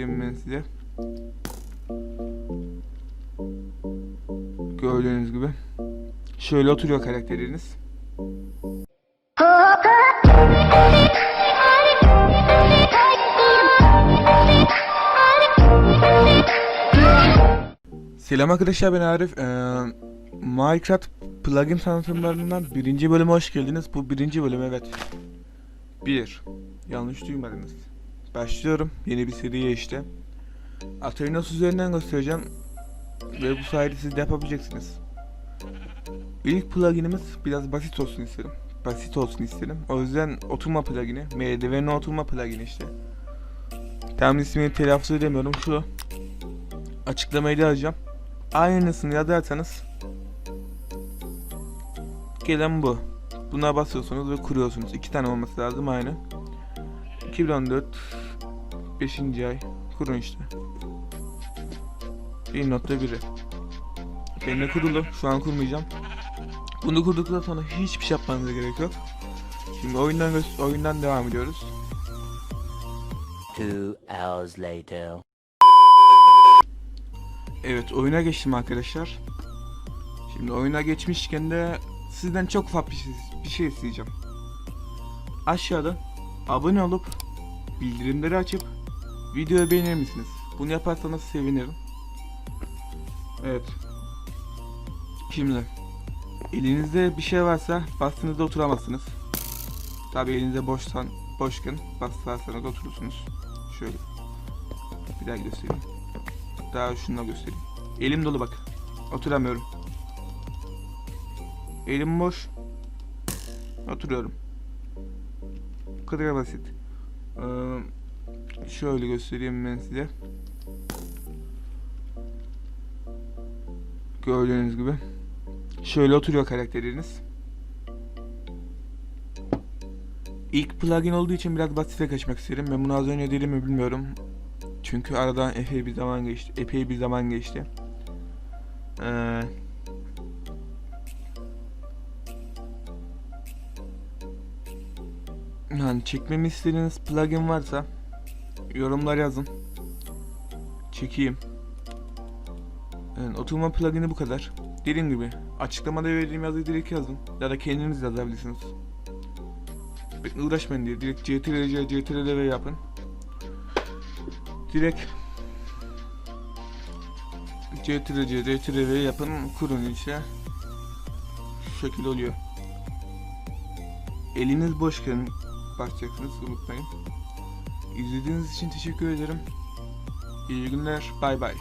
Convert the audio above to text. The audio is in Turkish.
göstereyim ben size. Gördüğünüz gibi. Şöyle oturuyor karakteriniz. Selam arkadaşlar ben Arif. Ee, Minecraft plugin tanıtımlarından birinci bölüme hoş geldiniz. Bu birinci bölüm evet. Bir. Yanlış duymadınız. Başlıyorum yeni bir seriye işte. Atenos üzerinden göstereceğim. Ve bu sayede siz de yapabileceksiniz. İlk pluginimiz biraz basit olsun istedim. Basit olsun istedim. O yüzden oturma plugini. MDV'nin oturma plugini işte. Tam ismini telaffuz edemiyorum. Şu açıklamayı da alacağım. Aynısını yazarsanız gelen bu. Buna basıyorsunuz ve kuruyorsunuz. İki tane olması lazım aynı. 2014 5. ay kurun işte. 1.1'i. Benim de kurulu. Şu an kurmayacağım. Bunu kurduktan sonra hiçbir şey yapmanıza gerek yok. Şimdi oyundan oyundan devam ediyoruz. Two hours later. Evet oyuna geçtim arkadaşlar. Şimdi oyuna geçmişken de sizden çok ufak bir şey, bir şey isteyeceğim. Aşağıda abone olup bildirimleri açıp videoyu beğenir misiniz? Bunu yaparsanız sevinirim. Evet. Şimdi elinizde bir şey varsa bastığınızda oturamazsınız. Tabi elinizde boşsan boşken basarsanız oturursunuz. Şöyle. Bir daha göstereyim. Daha şunu göstereyim. Elim dolu bak. Oturamıyorum. Elim boş. Oturuyorum. Kadar basit. Ee, şöyle göstereyim ben size. Gördüğünüz gibi. Şöyle oturuyor karakteriniz. İlk plugin olduğu için biraz basite kaçmak isterim. Ben bunu az önce dedim mi bilmiyorum. Çünkü aradan epey bir zaman geçti. Epey bir zaman geçti. Ee, yani çekmemi istediğiniz plugin varsa yorumlar yazın. Çekeyim. Yani oturma plugini bu kadar. Dediğim gibi açıklamada verdiğim yazıyı direkt yazın. Ya da kendiniz yazabilirsiniz. Pek uğraşmayın diye. Direkt CTRL, CTRL yapın direkt CTRL CTRL yapın kurun işte şu şekilde oluyor eliniz boşken basacaksınız unutmayın. İzlediğiniz için teşekkür ederim. İyi günler. Bay bay.